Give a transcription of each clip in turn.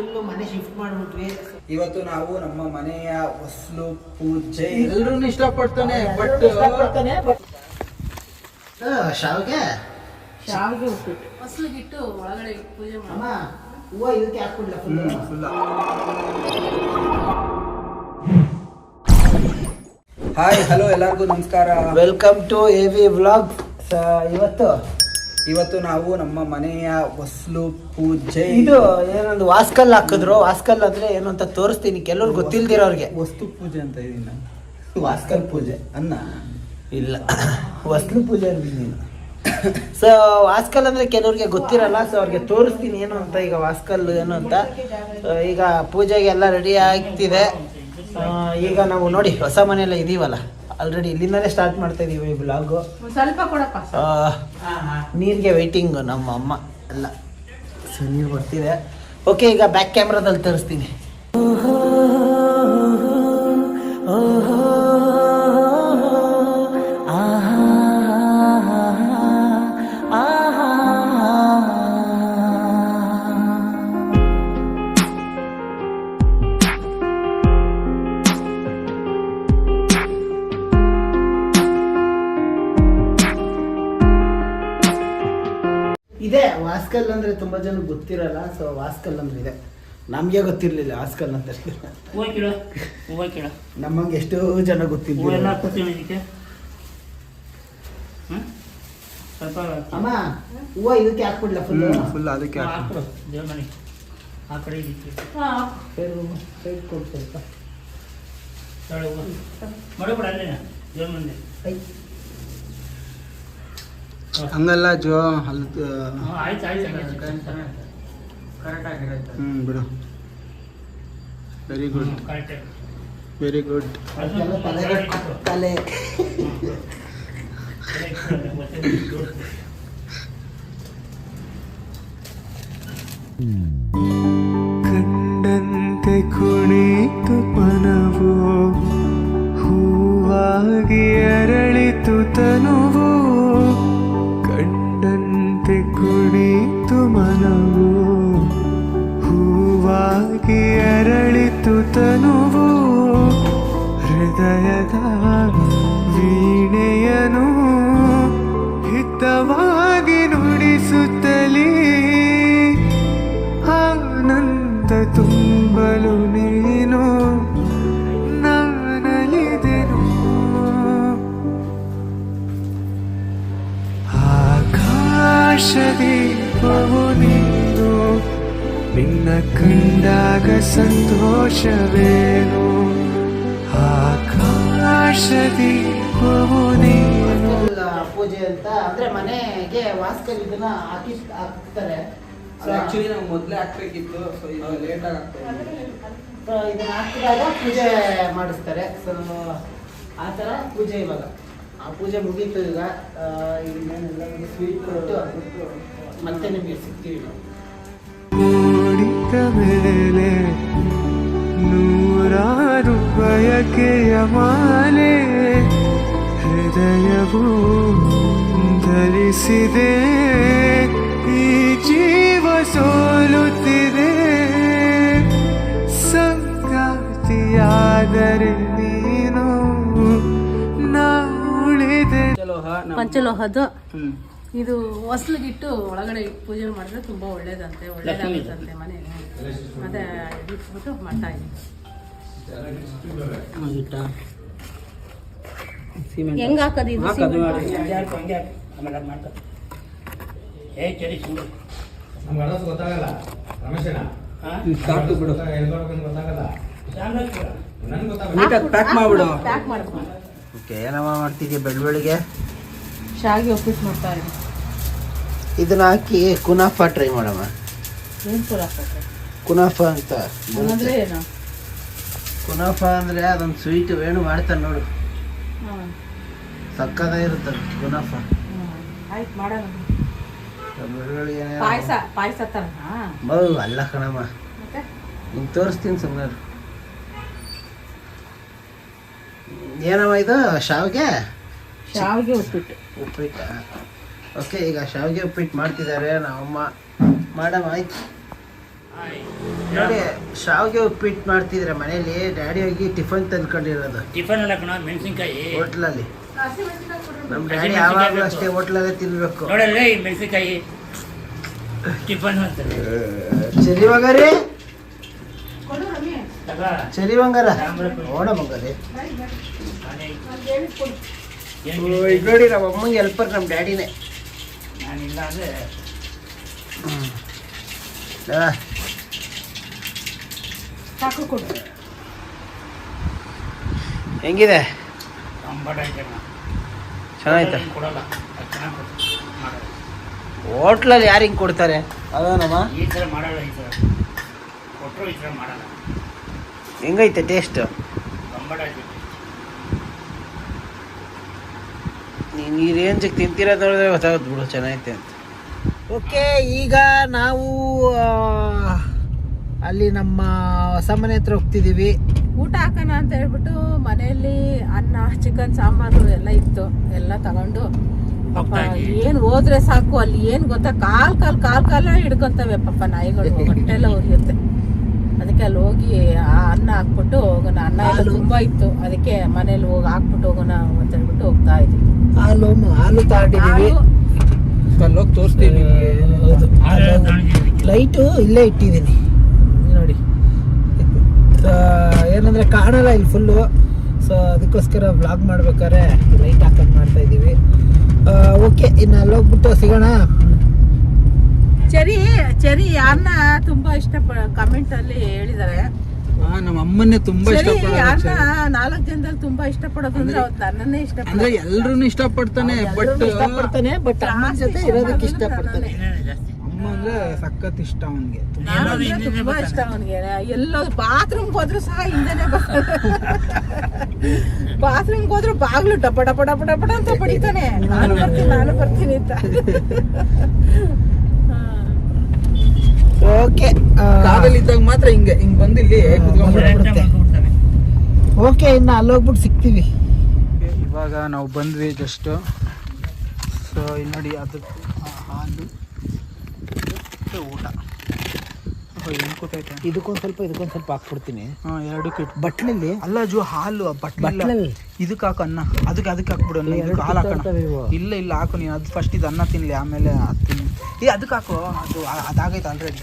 Full ಮನೆ shift ಮಾಡ್ಬಿಟ್ವಿ. ಇವತ್ತು ನಾವು ನಮ್ಮ ಮನೆಯ ಹೊಸಲು ಪೂಜೆ. ಎಲ್ಲರೂ ಇಷ್ಟಪಡ್ತಾನೆ ಬಟ್ ಇಷ್ಟಪಡ್ತಾನೆ, ಶಾವ್ಗೆ? ಶಾವಿಗೆ ಉಪ್ಪಿಟ್ಟು. ಹೊಸಲಿಗಿಟ್ಟು ಒಳಗಡೆ ಪೂಜೆ ಅಮ್ಮ ಮಾಡಿ ಹೂವ ಇದಕ್ಕೆ ಹಾಕ್ಬಿಡ್ಲ ಫುಲ್ ಫುಲ್ ಹಾಯ್ ಹಲೋ ಎಲ್ಲರಿಗೂ ನಮಸ್ಕಾರ. Welcome to A V vlog ಇವತ್ತು ಇವತ್ತು ನಾವು ನಮ್ಮ ಮನೆಯ ಹೊಸ್ಲು ಪೂಜೆ. ಇದು ಏನೊಂದು ವಾಸ್ಕಲ್ ಹಾಕಿದ್ರು. ವಾಸ್ಕಲ್ ಅಂದ್ರೆ ಏನು ಅಂತ ತೋರಿಸ್ತೀನಿ. ಕೆಲವ್ರು ಗೊತ್ತಿಲ್ದಿರೋರಿಗೆ ವಸ್ತು ಪೂಜೆ ಅಂತ ಇದೀನಿ ವಾಸ್ಕಲ್ ಪೂಜೆ. ಅನ್ನ. ಇಲ್ಲ. ವಸ್ತು ಪೂಜೆ ಅಂದಿದ್ದೀನಿ ಸೊ ವಾಸ್ಕಲ್ ಅಂದ್ರೆ ಕೆಲವ್ರಿಗೆ ಗೊತ್ತಿರಲ್ಲ. ಸೊ ಅವ್ರಿಗೆ ತೋರಿಸ್ತೀನಿ ಏನು ಅಂತ. ಈಗ ವಾಸ್ಕಲ್ ಏನು ಅಂತ. ಈಗ ಪೂಜೆಗೆ ಎಲ್ಲ ರೆಡಿ ಆಗ್ತಿದೆ. ಈಗ ನಾವು ನೋಡಿ ಹೊಸ ಮನೆಯಲ್ಲ ಇದೀವಲ್ಲ. ಆಲ್ರೆಡಿ ಇಲ್ಲಿಂದಲೇ ಸ್ಟಾರ್ಟ್ ಮಾಡ್ತಾ ಇದೀವಿ ಬ್ಲಾಗು ಸ್ವಲ್ಪ ಕೊಡಪ್ಪ. ನೀರಿಗೆ ವೈಟಿಂಗ್ ನಮ್ಮ ಅಮ್ಮ ಎಲ್ಲ. ಸೊ ನೀರು ಬರ್ತಿದೆ. ಓಕೆ ಈಗ ಬ್ಯಾಕ್ ಕ್ಯಾಮ್ರಾದಲ್ಲಿ ತೋರಿಸ್ತೀನಿ. ಇದೆ. ವಾಸ್ಕಲ್ ಅಂದ್ರೆ ತುಂಬಾ ಜನ ಗೊತ್ತಿರಲ್ಲ ಸೊ ವಾಸ್ಕಲ್ ಅಂದ್ರೆ ಇದೆ. ನಮ್ಗೆ ಗೊತ್ತಿರ್ಲಿಲ್ಲ ವಾಸ್ಕಲ್ ಅಂತ ಹೂವು ಕಿಲೋ ಹೂವು ಕಿಲೋ ನಮಗೆ ಎಷ್ಟೋ ಜನ ಹೂವು ಎಲ್ಲ ಗೊತ್ತಿಲ್ಲ ಹಾಕ್ಕೊತೀನಿ ಇದಕ್ಕೆ? ಹ್ಮ್? ಸ್ವಲ್ಪ ಅಮ್ಮ ಹೂವು ಇದಕ್ಕೆ ಹಾಕ್ಬಿಡ್ಲ ಫುಲ್ ಫುಲ್ ಅದಕ್ಕೆ ಹಾಕು. ಹಾಕ್ಬಿಡು ದೇವ್ರ ಮನೆಗೆ ಆ ಕಡೆ ಇದಕ್ಕೆ. ಸೈಡ್ ಕೊಡು ಸ್ವಲ್ಪ. ತಗೊಳ್ಳಿ ಹೂವು. ಮಡಗ್ಬಿಡು ಅಲ್ಲೇ ದೇವ್ರ ಮನೆ ಐ. ಹಂಗಲ್ಲ ಜೋ ಅಲ್ಲಿ ಹ್ಞೂ ಆಯ್ತು ಆಯ್ತು ಕರೆಕ್ಟ್ ಆಗಿರುತ್ತೆ. ಹ್ಮ್ ಬಿಡು. Very good correct very good ತಲೆ ಕಂಡಂತೆ ಕುಣಿತು ಮನವು ಹೂವಾಗಿ ಅರಳಿತು ತನುವು. ಕಂಡಾಗ ಸಂತೋಷವೇನು? ಆಕಾಶದಿ ನೀನು. ಪೂಜೆ ಅಂತ? ಅಂದ್ರೆ ಮನೆಗೆ ವಾಸ್ಕಲ್ ಇದನ್ನ ಹಾಕಿ ಹಾಕ್ತಾರೆ. ಆಕ್ಚುಲಿ ನಾವು ಮೊದಲೇ ಹಾಕ್ಬೇಕಿತ್ತು. ಸೊ ಇದು ಲೇಟ್ ಆಗಿ ಆಗ್ತಾ ಇದೆ. ಸೊ ಇದನ್ನ ಹಾಕಿದಾಗ ಪೂಜೆ ಮಾಡಿಸ್ತಾರೆ. ಸೊ ಆ ಥರ ಪೂಜೆ ಇವಾಗ. ಆ ಪೂಜೆ ಮುಗೀತು ಈಗ. ಇನ್ನೇನಿಲ್ಲ. ಸ್ವೀಟ್ ಕೊಟ್ಟು ಮತ್ತೆ ನಿಮಗೆ ಸಿಗ್ತೀವಿ ನಾವು. ಮೂಡಿದ ಮೇಲೆ ನೂರಾರು ಬಯಕೆಯ ಮಾಲೆ ಹೃದಯವು ಧರಿಸಿದೆ ಈ ಜೀವ ಸೋಲುತ್ತಿದೆ. ಸಂಗಾತಿಯಾದರೆ ನೀನು ನಾ ಉಳಿದೆ ಪಂಚಲೋಹದ್ದು ಇದು ಹೊಸ್ಲಿಗಿಟ್ಟು ಒಳಗಡೆ ಪೂಜೆ ಮಾಡಿದ್ರೆ ತುಂಬಾ ಒಳ್ಳೇದಂತೆ ಒಳ್ಳೇದಾಗುತ್ತಂತೆ ಮನೆಯಲ್ಲಿ. ಮತ್ತೆ ಇಟ್ಬಿಟ್ಟು ಮಾಡ್ತಾ ಇದ್ದೀವಿ ಹೆಂಗ್ ಹಾಕೋದು ಇದು? ಗೊತ್ತಾಗಲ್ಲ. ಪ್ಯಾಕ್ ಮಾಡ್ಬಿಡು. ಪ್ಯಾಕ್ ಮಾಡ್ಕೊ ಓಕೆ ಏನಮ್ಮ ಮಾಡ್ತಿದ್ಯಾ ಬೆಳ್ ಬೆಳಿಗ್ಗೆ ಶಾವಿಗೆ ಉಪ್ಪಿಟ್ಟು ಮಾಡ್ತಾ ಇದ್ದೀವಿ ಇದನ್ನ ಹಾಕಿ ಕುನಾಫ ಟ್ರೈ ಮಾಡಮ್ಮ ಏನ್ ಕುನಾಫ ಅಂತ ಏನು? ಕುನಾಫ ಅಂದ್ರೆ ಅದೊಂದು ಸ್ವೀಟ್ ಏನು ಮಾಡ್ತಾನೆ ನೋಡು. ಹಾಂ. ಸಕ್ಕದ ಇರುತ್ತೆ ಕುನಾಫ. ಆಯ್ತು ಮಾಡೋಣ. ಬೆಳ್ಳುಳ್ಳಿ ಪಾಯಸ ಪಾಯಸ ತರನಾ ಬೌ ಅಲ್ಲ ಕಣಮ್ಮ. ಮತ್ತೆ? ನಿಂಗೆ ತೋರಿಸ್ತೀನಿ ಸುಮ್ಮನೆ ಏನಮ್ಮ ಇದು ಶಾವಿಗೆ? ಶಾವಿಗೆ ಉಪ್ಪಿಟ್ಟು. ಉಪ್ಪಿಟ್ಟು. ಓಕೆ ಈಗ ಶಾವಿಗೆ ಉಪ್ಪಿಟ್ಟು ಮಾಡ್ತಿದ್ದಾರೆ ನಮ್ಮಮ್ಮ. ಮಾಡಮ್ಮ ಆಯ್ತು. ನೋಡಿ ಶಾವಿಗೆ ಉಪ್ಪಿಟ್ಟು ಮಾಡ್ತಿದ್ರೆ ಮನೇಲಿ ಡ್ಯಾಡಿ ಹೋಗಿ ಟಿಫನ್ ತಂದ್ಕೊಂಡಿರೋದು. ಟಿಫನ್ ಕಣ ಮೆಣಸಿನ್ಕಾಯಿ. ಹೋಟ್ಲಲ್ಲಿ. ನಮ್ಮ ಡ್ಯಾಡಿ ಯಾವಾಗಲೂ ಅಷ್ಟೇ ಹೋಟ್ಲಲ್ಲೇ ತಿನ್ಬೇಕು. ನೋಡಲ್ಲ ಈ ಮೆಣಸಿನ್ಕಾಯಿ ಟಿಫನ್ ಅಂತಾರೆ ಚರಿ ಬಂಗಾರಿ. ನೋಡ ಬಂಗಾರಿ. ಈಗ ನೋಡಿ ನಮ್ಮ ಅಮ್ಮಂಗೆ ಹೆಲ್ಪರ್ ನಮ್ಮ ಡ್ಯಾಡಿನೇ. ಸಾಕು ಕೊಡು. ಹೆಂಗಿದೆ? ಕಂಬಟ ಐತೆ. ಕೊಡಲ್ಲ. ಹೋಟ್ಲಲ್ಲಿ ಯಾರು ಹಿಂಗೆ ಕೊಡ್ತಾರೆ? ಅದೇನಮ್ಮ? ಈ ಥರ ಮಾಡಲ್ಲ ಈ ಥರ. ಕೊಟ್ಟರು ಈ ಥರ ಮಾಡಲ್ಲ. ಹೆಂಗೈತೆ ಟೇಸ್ಟ್? ಐತೆ. ನೀನು ಈ ರೇಂಜಿಗೆ ತಿಂತಿರೋದು ನೋಡಿದ್ರೆ ಗೊತ್ತಾಗುತ್ತೆ ಬಿಡು ಚೆನ್ನಾಗೈತೆ ಅಂತ. ಓಕೆ ಈಗ ನಾವು ಅಲ್ಲಿ ನಮ್ಮ ಹೊಸ ಮನೆ ಹತ್ರ ಹೋಗ್ತಿದ್ದೀವಿ. ಊಟ ಹಾಕೋಣ ಅಂತ ಹೇಳ್ಬಿಟ್ಟು ಮನೆಯಲ್ಲಿ ಅನ್ನ ಚಿಕನ್ ಸಾಂಬಾರು ಎಲ್ಲ ಇತ್ತು. ಎಲ್ಲ ತಗೊಂಡು ಪಾಪ. ಏನ್ ಹೋದ್ರೆ ಸಾಕು ಅಲ್ಲಿ ಏನ್ ಗೊತ್ತಾ? ಕಾಲ್ ಕಾಲ್ ಕಾಲ್ ಕಾಲ ಹಿಡ್ಕೊಂತವೆ ಪಾಪ ನಾಯಿಗಳು ಹೊಟ್ಟೆ ಎಲ್ಲ ಉರಿಯುತ್ತೆ. ಅದಕ್ಕೆ ಅಲ್ಲಿ ಹೋಗಿ ಆ ಅನ್ನ ಹಾಕ್ಬಿಟ್ಟು ಹೋಗೋಣ. ಅನ್ನ ಎಲ್ಲ. ತುಂಬಾ ಇತ್ತು. ಅದಕ್ಕೆ ಮನೇಲಿ ಹೋಗಿ ಹಾಕ್ಬಿಟ್ಟು ಹೋಗೋಣ ಅಂತ ಹೇಳ್ಬಿಟ್ಟು ಹೋಗ್ತಾ ಇದ್ವಿ ಹಾಲು ಹಾಲು ತಗೊಂಡಿದ್ದೀವಿ. ಹಾಲು. ಅಲ್ಲೋಗಿ ತೋರಿಸ್ತೀನಿ ಹೌದು. ಹಾಲು ಲೈಟು ಇಲ್ಲೇ ಇಟ್ಟಿದ್ದೀನಿ. ನೋಡಿ. ಏನಂದರೆ ಏನಂದ್ರೆ ಕಾಣಲ್ಲ ಇಲ್ಲಿ ಫುಲ್ಲು. ಸೊ ಅದಕ್ಕೋಸ್ಕರ ವ್ಲಾಗ್ ಮಾಡ್ಬೇಕಾದ್ರೆ ಲೈಟ್ ಹಾಕೊಂಡು ಮಾಡ್ತಾ ಇದ್ದೀವಿ. ಓಕೆ ಇನ್ನು ಅಲ್ಲೋಗ್ಬಿಟ್ಟು ಸಿಗೋಣ. ಚರಿ ಚರಿ ಯಾರನ್ನ ತುಂಬ ಇಷ್ಟ ಕಮೆಂಟಲ್ಲಿ ಹೇಳಿದ್ದಾರೆ. ನಮ್ಮ ಅಮ್ಮನ್ನೇ ತುಂಬಾ ಇಷ್ಟಪಡೋದು ನಾಲ್ಕು ಜನದಲ್ಲಿ ತುಂಬಾ ಇಷ್ಟಪಡೋದು ಅಂದ್ರೆ ಅವ್ರು ನನ್ನನ್ನೇ ಅಂದ್ರೆ ಇಷ್ಟಪಡೋದು ಎಲ್ರು ಇಷ್ಟಪಡ್ತಾನೆ ಬಟ್ ಇಷ್ಟಪಡ್ತಾನೆ ಬಟ್ ಅಮ್ಮನ ಜೊತೆ ಇರೋದಕ್ಕೆ ಇಷ್ಟಪಡ್ತಾನೆ. ಅಮ್ಮ ಅಂದ್ರೆ ಸಖತ್ ಇಷ್ಟ ಅವನ್ಗೆ. ತುಂಬಾ ಇಷ್ಟ. ಅವನಿಗೆ. ಎಲ್ಲೋ ಬಾತ್ರೂಮ್ ಹೋದ್ರು ಸಹ ಹಿಂದೆನೆ ಬಾತ್ರೂಮ್ ಹೋದ್ರು ಬಾಗ್ಲು ಡಪ ಡಪ ಡಪ ಡಪ ಅಂತ ಬಡಿತಾನೆ. ನಾನು ಬರ್ತೀನಿ ನಾನು ಬರ್ತೀನಿ ಅಂತ. ಓಕೆ ಕಾರಲ್ಲಿ ಇದ್ದಾಗ ಮಾತ್ರ ಹಿಂಗೆ ಹಿಂಗ್ ಬಂದು ಇಲ್ಲಿ. ಓಕೆ ಇನ್ನು ಅಲ್ಲೋಗ್ಬಿಟ್ಟು ಸಿಗ್ತೀವಿ. ಇವಾಗ ನಾವು ಬಂದ್ವಿ ಜಸ್ಟ್ ಸೊ ಇಲ್ಲಿ ನೋಡಿ ಅದು ಹಾಲು ಮತ್ತೆ ಊಟ. ಇದಕ್ಕೊಂದು ಸ್ವಲ್ಪ ಇದಕ್ಕೊಂದ್ ಸ್ವಲ್ಪ ಹಾಕ್ಬಿಡ್ತೀನಿ. ಹಾ ಎರಡು ಕಿಟ್ ಬಟ್ಲಲ್ಲಿ ಅಲ್ಲ ಜೋ ಹಾಲು ಬಟ್ಲ ಬಟ್ಲಲ್ಲಿ ಇದಕ್ಕೆ ಹಾಕು ಅನ್ನ. ಅದಕ್ಕೆ ಅದಕ್ಕೆ ಹಾಕ್ಬಿಡು ಅನ್ನ. ಇದಕ್ಕೆ ಹಾಲು ಹಾಕೋಣ. ಇಲ್ಲ ಇಲ್ಲ ಹಾಕು ನೀನು. ಅದು ಫಸ್ಟ್ ಇದು ಅನ್ನ ತಿನ್ಲಿ ಆಮೇಲೆ ಅದು ತಿನ್ನಿ ಏ ಅದಕ್ಕೆ ಹಾಕು. ಅದು ಅದಾಗೈತೆ ಆಲ್ರೆಡಿ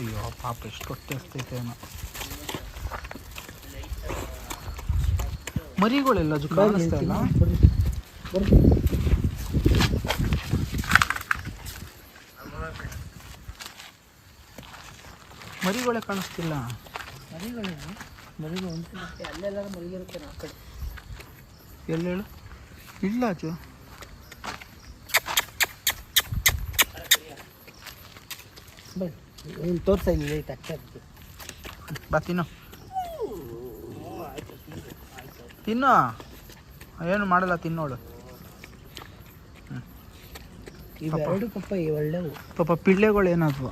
ಅಯ್ಯೋ ಪಾಪ ಎಷ್ಟು ಹೊಟ್ಟೆ ಅಷ್ಟೈತೆ ಏನೋ. ಮರಿಗಳೆಲ್ಲ ಜು ಕಾಣಿಸ್ತಾ ಇಲ್ಲ? ಮರಿಗಳೇ ಕಾಣಿಸ್ತಿಲ್ಲ. ಎಲ್ಲೇಳು ಹೇಳು ಇಲ್ಲ ಅಜ್ಜು. ತೋರ್ಸ ಇಲ್ಲಿ ಲೈಟ್ ಆಗ್ತಾ ಇರ್ತದೆ ಬಾ, ತಿನ್ನು. ತಿನ್ನು. ಏನು ಮಾಡಲ್ಲ, ತಿನ್ನೋಳು. ಇವೆರಡು ಪಪ್ಪ ಒಳ್ಳೆವು ಪಾಪ ಪಿಳ್ಳೆಗಳು ಏನಾದ್ವು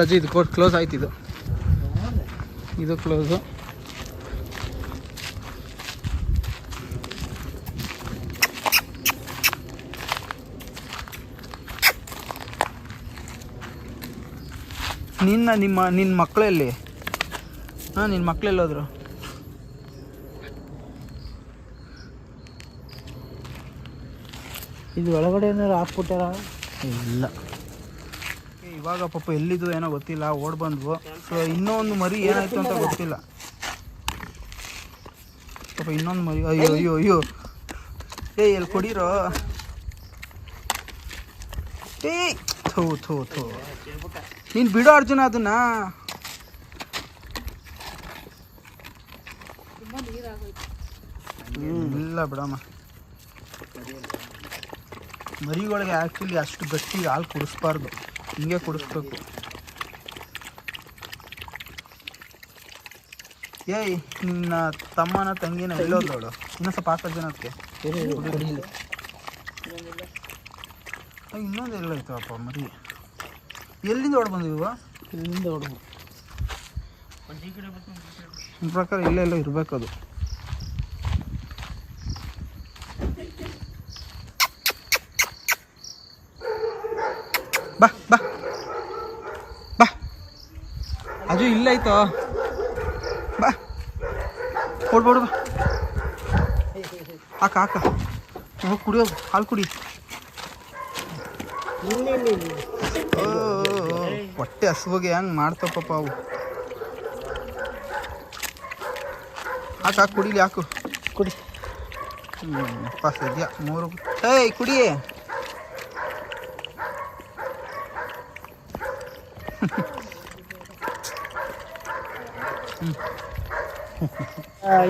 ಅಜ್ಜಿ, ಇದು ಕೋಟ್ ಕ್ಲೋಸ್ ಆಯ್ತು ಇದು. ಇದು ಕ್ಲೋಸು ನಿನ್ನ ನಿಮ್ಮ ನಿನ್ನ ಮಕ್ಕಳಲ್ಲಿ? ಹಾಂ ನಿನ್ನ ಮಕ್ಕಳೆಲ್ಲಿ ಇದು ಒಳಗಡೆ ಏನಾರು ಹಾಕ್ಬಿಟ್ಟಾರ? ಇಲ್ಲ. ಇವಾಗ ಪಾಪ ಎಲ್ಲಿದ್ದು ಏನೋ ಗೊತ್ತಿಲ್ಲ ಓಡ್ ಬಂದ್ವು. ಸೊ ಇನ್ನೊಂದು ಮರಿ ಏನಾಯ್ತು ಅಂತ ಗೊತ್ತಿಲ್ಲ. ಪಾಪ ಇನ್ನೊಂದು ಮರಿ ಅಯ್ಯೋ ಅಯ್ಯೋ ಅಯ್ಯೋ. ಏಯ್ ಎಲ್ಲಿ ಕೊಡಿರೋ? ಏ ಥೂ ಥೂ ಥೂ. ನೀನು ಬಿಡೋ ಅರ್ಜುನ ಅದನ್ನ. ಇಲ್ಲ ಬಿಡಮ್ಮ. ಮರಿಗಳಿಗೆ ಆ್ಯಕ್ಚುಲಿ ಅಷ್ಟು ಗಟ್ಟಿ ಹಾಲು ಕುಡಿಸ್ಬಾರ್ದು. ಹಿಂಗೆ ಕುಡಿಸ್ಬೇಕು. ಏಯ್ ನಿನ್ನ ತಮ್ಮನ ತಂಗಿನ ಎಲ್ಲೋದವಳು ಇನ್ನೂ ಸ್ವಲ್ಪ ಹಾಕೋ ಜನಕ್ಕೆ. ಇನ್ನೊಂದು ಅಪ್ಪ ಮರಿ. ಎಲ್ಲಿಂದ ಹೊಡ್ ಬಂದಿವ ಇಲ್ಲಿಂದ ನನ್ನ ಪ್ರಕಾರ ಇಲ್ಲೆಲ್ಲ ಎಲ್ಲೋ ಇರಬೇಕು ಅದು ಬಾ ಬಾ ಬಾ ಅದು ಇಲ್ಲೈತೋ ಬಾ. ಓಡ್ಬೋಡು ಬಾ. ಹಾಕ ಹಾಕ. ಹೋಗಿ ಕುಡಿಯೋ ಹಾಲು ಕುಡಿ. ಹೊಟ್ಟೆ ಹಸುವಿಗೆ ಹೆಂಗೆ ಮಾಡ್ತಾವ ಪಾಪ ಅವು. ಹಾಕ ಹಾಕಿ ಕುಡಿಲಿ ಹಾಕು. ಕುಡಿ. ಹ್ಞೂ ಸದ್ಯ ಮೂರು. ಏಯ್ ಕುಡಿ.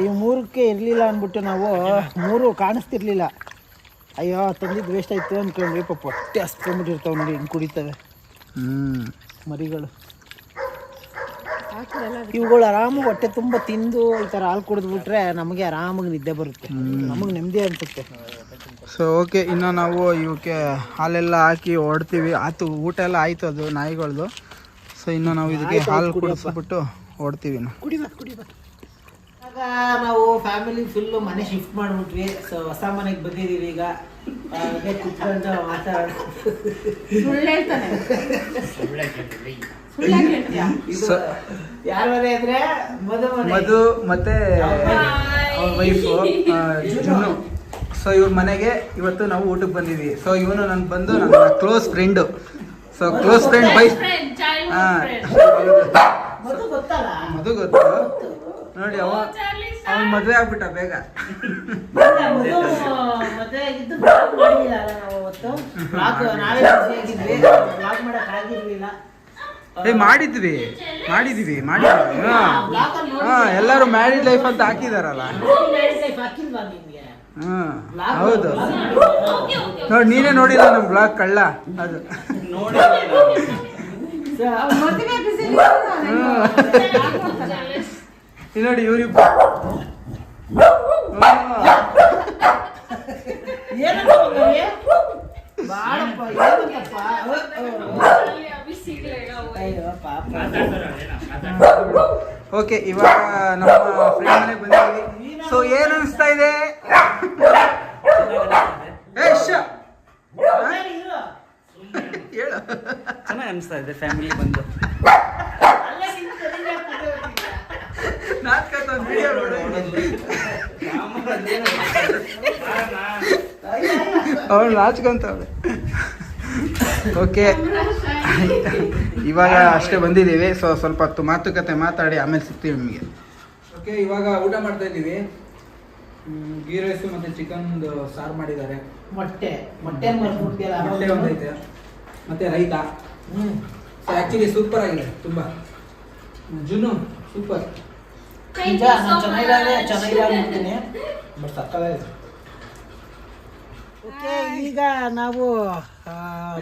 ಈ ಮೂರಕ್ಕೆ ಇರಲಿಲ್ಲ ಅಂದ್ಬಿಟ್ಟು ನಾವು ಮೂರು ಕಾಣಿಸ್ತಿರ್ಲಿಲ್ಲ. ಅಯ್ಯೋ ತಂದಿದ್ದು ವೇಸ್ಟ್ ಆಯ್ತು ಅಂದ್ಕೊಂಡ್ವಿ ಪಾಪ ಹೊಟ್ಟೆ ಹಸ್ಕೊಂಡ್ಬಿಟ್ಟಿರ್ತಾವೆ ನೋಡಿ ಹಿಂಗೆ ಕುಡಿತವೆ. ಹ್ಞೂ ಮರಿಗಳು. ಇವುಗಳು ಆರಾಮಾಗಿ ಹೊಟ್ಟೆ ತುಂಬ ತಿಂದು ಈ ಥರ ಹಾಲು ಕುಡಿದ್ಬಿಟ್ರೆ ನಮಗೆ ಆರಾಮಾಗಿ ನಿದ್ದೆ ಬರುತ್ತೆ. ನಮಗೆ ನೆಮ್ಮದಿ ಅನ್ಸುತ್ತೆ. ಸೊ ಓಕೆ ಇನ್ನು ನಾವು ಇವಕ್ಕೆ ಹಾಲೆಲ್ಲ ಹಾಕಿ ಹೊಡ್ತೀವಿ ಆಯ್ತು ಊಟ ಎಲ್ಲ ಆಯಿತು ಅದು ನಾಯಿಗಳದು. ಸೊ ಇನ್ನು ನಾವು ಇದಕ್ಕೆ ಹಾಲು ಕುಡಿಸ್ಬಿಟ್ಟು ಹೊಡ್ತೀವಿ ನಾವು ಕುಡಿಬಾರ್ದು ಕುಡಿಬಾರ್ದು ನಾವು ಫ್ಯಾಮಿಲಿ ಫುಲ್ಲು ಮನೆ ಶಿಫ್ಟ್ ಮಾಡಿಬಿಟ್ವಿ. ಸೊ ಹೊಸ ಮನೆಗೆ ಬಂದಿದ್ದೀವಿ ಈಗ. ಆ, ಅದೇ ಕುತ್ಕೊಂಡು ಮಾತಾಡ ಸುಳ್ಳು ಹೇಳ್ತಾನೆ ಸುಳ್ಳು ಹೇಳ್ತೀಯಾ ಇದು ಯಾರ ಮನೆ ಅಂದ್ರೆ? ಮಧು ಮನೆ. ಮಧು ಮತ್ತೆ ಅವ್ರ ವೈಫು ಜುನು ಸೊ ಇವ್ರ ಮನೆಗೆ ಇವತ್ತು ನಾವು ಊಟಕ್ಕೆ ಬಂದಿದ್ವಿ. ಸೊ ಇವನು ನನ್ ಬಂದು ನನ್ನ close friend so close friend bye ಹಾ. ಮಧು ಗೊತ್ತಲ್ಲ? ಮಧು ಗೊತ್ತು. ನೋಡಿ ಅವ ಅವ್ನ ಮದುವೆ ಆಗ್ಬಿಟ್ಟ ಬೇಗ. ಮಧು ಮದುವೆ ಆಗಿದ್ದು ಬ್ಲಾಗ್ ಮಾಡಿಲ್ಲ ನಾವು ಅವತ್ತು. ಬ್ಲಾಗ್ ನಾವೇ busy ಆಗಿದ್ವಿ. ಬ್ಲಾಗ್ ಮಾಡಕ್ ಆಗಿರ್ಲಿಲ್ಲ. ಏ ಮಾಡಿದ್ವಿ. ಮಾಡಿದೀವಿ ಮಾಡಿದ್ವಿ. ಹಾಂ. ಹಾಂ ಎಲ್ಲರೂ ಮ್ಯಾರಿಡ್ ಲೈಫ್ ಅಂತ ಹಾಕಿದಾರಲ್ಲ. ಹಾಕಿಲ್ವಾ ನಿಮ್ಗೆ? ಹ್ಮ್ ಹೌದು. ನೋಡಿ ನೀನೇ ನೋಡಿಲ್ಲ ನಮ್ಮ ಬ್ಲಾಗ್ ಕಳ್ಳ. ಅದು. ಮದುವೆ ಬಿಸಿ ಇಲ್ಲಿ ನೋಡಿ ಇವರಿಬ್ಬರು ಓಕೆ ಇವಾಗ ನಮ್ಮ ಫ್ರೆಂಡ್ ಮನೆಗೆ ಬಂದಿದ್ದೀವಿ. ಸೊ ಏನು ಅನಿಸ್ತಾ ಇದೆ? ಹೇಳು. ಚೆನ್ನಾಗಿ ಅನಿಸ್ತಾ ಇದೆ ಫ್ಯಾಮಿಲಿ ಬಂದು ಅಲ್ಲೇ ನಿಂತು ತೆರಿಗೆ ಹಾಕ್ಬಿಟ್ಟು ನಾಚ್ಕತ್ತ ಒಂದು ವಿಡಿಯೋ ನೋಡು ಅವಳು ನಾಚ್ಕೊಂತವ್ರೆ ಓಕೆ. ಇವಾಗ ಅಷ್ಟೇ ಬಂದಿದ್ದೀವಿ. ಸೊ ಸ್ವಲ್ಪ ಹೊತ್ತು ಮಾತುಕತೆ ಮಾತಾಡಿ ಆಮೇಲೆ ಸಿಗ್ತೀವಿ ನಿಮಗೆ. ಓಕೆ ಇವಾಗ ಊಟ ಮಾಡ್ತಾ ಇದ್ದೀವಿ. ಗೀ ರೈಸು ಮತ್ತು ಚಿಕನ್ ಸಾರು ಮಾಡಿದ್ದಾರೆ. ಮೊಟ್ಟೆ. ಮೊಟ್ಟೆ ಮೊಟ್ಟೆ ಒಂದೈತೆ. ಮತ್ತು ರೈತ. ಹ್ಮ್. ಸೊ ಆ್ಯಕ್ಚುಲಿ ಸೂಪರ್ ಆಗಿದೆ ತುಂಬ. ಜುನು ಸೂಪರ್ ನಿಜ ನಾನು ಬಟ್ ಸಕ್ಕತ್ತಾಗಿದೆ. ಓಕೆ ಈಗ ನಾವು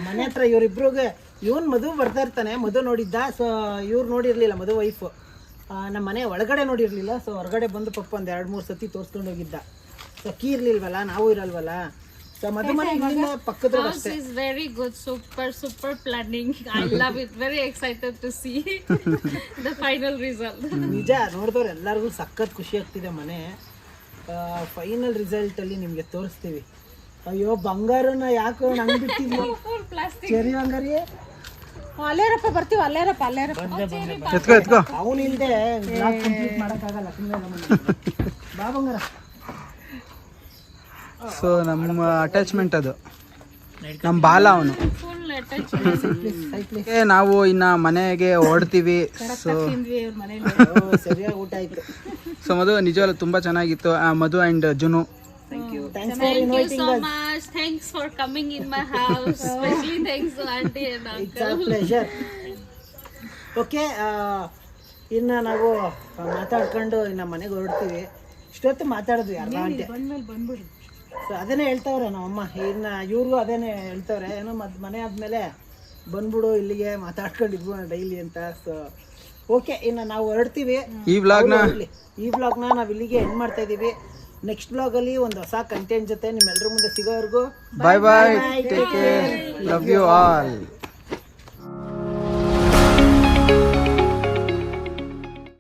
ಮನೆ ಹತ್ರ ಇವರಿಬ್ರಿಗೆ ಇವನ್ ಮದುವೆ ಬರ್ತಾ ಇರ್ತಾನೆ. ಮದುವೆ ನೋಡಿದ್ದ ಸೊ ಇವ್ರು ನೋಡಿರಲಿಲ್ಲ ಮದುವೆ ವೈಫು ನಮ್ಮ ಮನೆ ಒಳಗಡೆ ನೋಡಿರಲಿಲ್ಲ ಸೊ ಹೊರಗಡೆ ಬಂದು ಪಪ್ಪ ಒಂದು ಎರಡು ಮೂರು ಸತಿ ತೋರಿಸ್ಕೊಂಡು ಹೋಗಿದ್ದ. ಸೊ ಕೀ ಇರ್ಲಿಲ್ವಲ್ಲ ನಾವು ಇರಲ್ವಲ್ಲ. So House is very good, super, super planning. I love it. Very excited to see the final result. ನಿಜ ನೋಡಿದವ್ರು ಎಲ್ಲರಿಗೂ ಸಖತ್ ಖುಷಿ ಆಗ್ತಿದೆ ಮನೆ. ಫೈನಲ್ ರಿಸಲ್ಟ್ ಅಲ್ಲಿ ನಿಮಗೆ ತೋರಿಸ್ತೀವಿ. ಅಯ್ಯೋ ಬಂಗಾರನ ಯಾಕೋ ನಂಗೆ ಬಿಟ್ಟಿದ್ವಿ ಬಂಗಾರಿಯೇ plastic. ಸರಿ ಬಂಗಾರಿ ಅಲ್ಲೇರಪ್ಪ ಬರ್ತೀವಿ ಅಲ್ಲೇರಪ್ಪ ಅಲ್ಲೇರಪ್ಪ. ಎತ್ಕೋ ಎತ್ಕೋ. ಅವನು ಇಲ್ಲದೆ ಕಂಪ್ಲೀಟ್ ಮಾಡೋಕ್ಕಾಗಲ್ಲ ಸುಮ್ಮನೆ ಬಾ ಬಂಗಾರ. ಸೊ ನಮ್ಮ ಅಟ್ಯಾಚ್ಮೆಂಟ್ ಅದು. ನಮ್ಮ ಬಾಲ ಅವನು. ನಾವು ಇನ್ನ ಮನೆಗೆ ಓಡ್ತೀವಿ. ಸೊ ತಿಂದ್ವಿ ಇವ್ರ ಮನೇಲಿ. ಓ, ಸರಿಯಾಗಿ ಊಟ ಆಯ್ತು. ಸೊ ಮಧು ನಿಜವಾಗ್ಲೂ ತುಂಬಾ ಚೆನ್ನಾಗಿತ್ತು. ಆ, ಮಧು ಅಂಡ್ ಜುನು. ಓಕೆ ಇನ್ನು ನಾವು ಮಾತಾಡ್ಕೊಂಡು ಇನ್ನು ಮನೆಗೆ ಹೊರಡ್ತೀವಿ. ಇಷ್ಟೊತ್ತು ಮಾತಾಡಿದ್ವಿ ಅರ್ಧ ಗಂಟೆ ಸೊ ಅದನ್ನೇ ಹೇಳ್ತಾವ್ರೆ ನಮ್ಮಮ್ಮ. ಇನ್ನ ಇವ್ರಿಗೂ ಅದೇನೇ ಹೇಳ್ತವ್ರೆ. ಏನೋ ಮತ್ತೆ ಮನೆ ಆದಮೇಲೆ ಬಂದ್ಬಿಡು ಇಲ್ಲಿಗೆ ಮಾತಾಡ್ಕೊಂಡಿದ್ವು ಡೈಲಿ ಅಂತ. ಸೊ ಓಕೆ ಇನ್ನು ನಾವು ಹೊರಡ್ತೀವಿ. ಈ ವ್ಲಾಗ್ನ ಹೊರಡ್ಲಿ. ಈ ವ್ಲಾಗ್ನ ನಾವು ಇಲ್ಲಿಗೆ ಎಂಡ್ ಮಾಡ್ತಾ ಇದ್ದೀವಿ ನೆಕ್ಸ್ಟ್ ಬ್ಲಾಗಲ್ಲಿ ಒಂದು ಹೊಸ ಕಂಟೆಂಟ್ ಜೊತೆ ನಿಮ್ಮೆಲ್ಲರ ಮುಂದೆ ಸಿಗೋವರೆಗೂ. Bye bye take care love you all